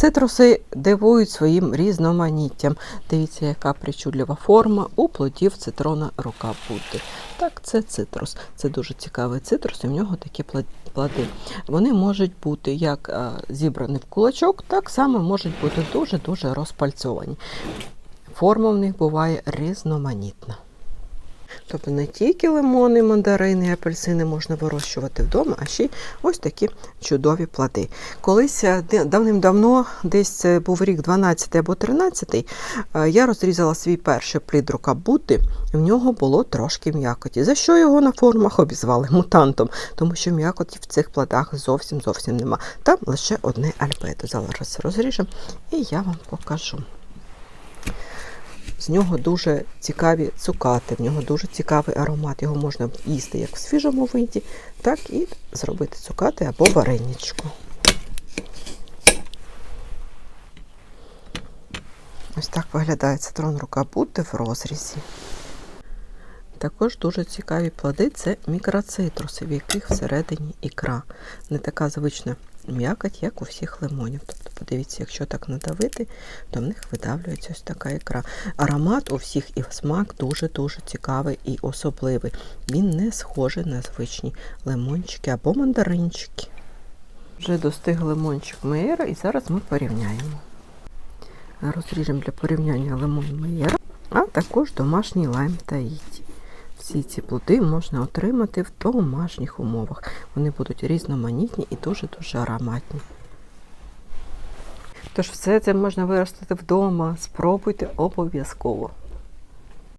Цитруси дивують своїм різноманіттям. Дивіться, яка причудлива форма у плодів цитрона рука Будди. Так, це цитрус. Це дуже цікавий цитрус, і в нього такі плоди. Вони можуть бути як зібрані в кулачок, так само можуть бути дуже-дуже розпальцьовані. Форма в них буває різноманітна. Тобто не тільки лимони, мандарини, апельсини можна вирощувати вдома, а ще ось такі чудові плоди. Колись е, давним-давно, десь був рік 12 або 13, е, я розрізала свій перший плід рука Будди, і в нього було трошки м'якоті. За що його на форумах обізвали мутантом, тому що м'якоті в цих плодах зовсім зовсім нема. Там лише одне альбедо. Зараз розріжемо і я вам покажу. З нього дуже цікаві цукати, в нього дуже цікавий аромат. Його можна їсти як в свіжому виді, так і зробити цукати або вареничку. Ось так виглядає цитрон рука бути в розрізі. Також дуже цікаві плоди це мікроцитруси, в яких всередині ікра. Не така звична м'якоть, як у всіх лимонів. Тобто, подивіться, якщо так надавити, то в них видавлюється ось така ікра. Аромат у всіх і смак дуже-дуже цікавий і особливий. Він не схожий на звичні лимончики або мандаринчики. Вже достиг лимончик Мейера і зараз ми порівняємо. Розріжемо для порівняння лимон Мейера, а також домашній лайм Таїті. Всі ці плоди можна отримати в домашніх умовах. Вони будуть різноманітні і дуже-дуже ароматні. Тож все це можна виростити вдома. Спробуйте обов'язково.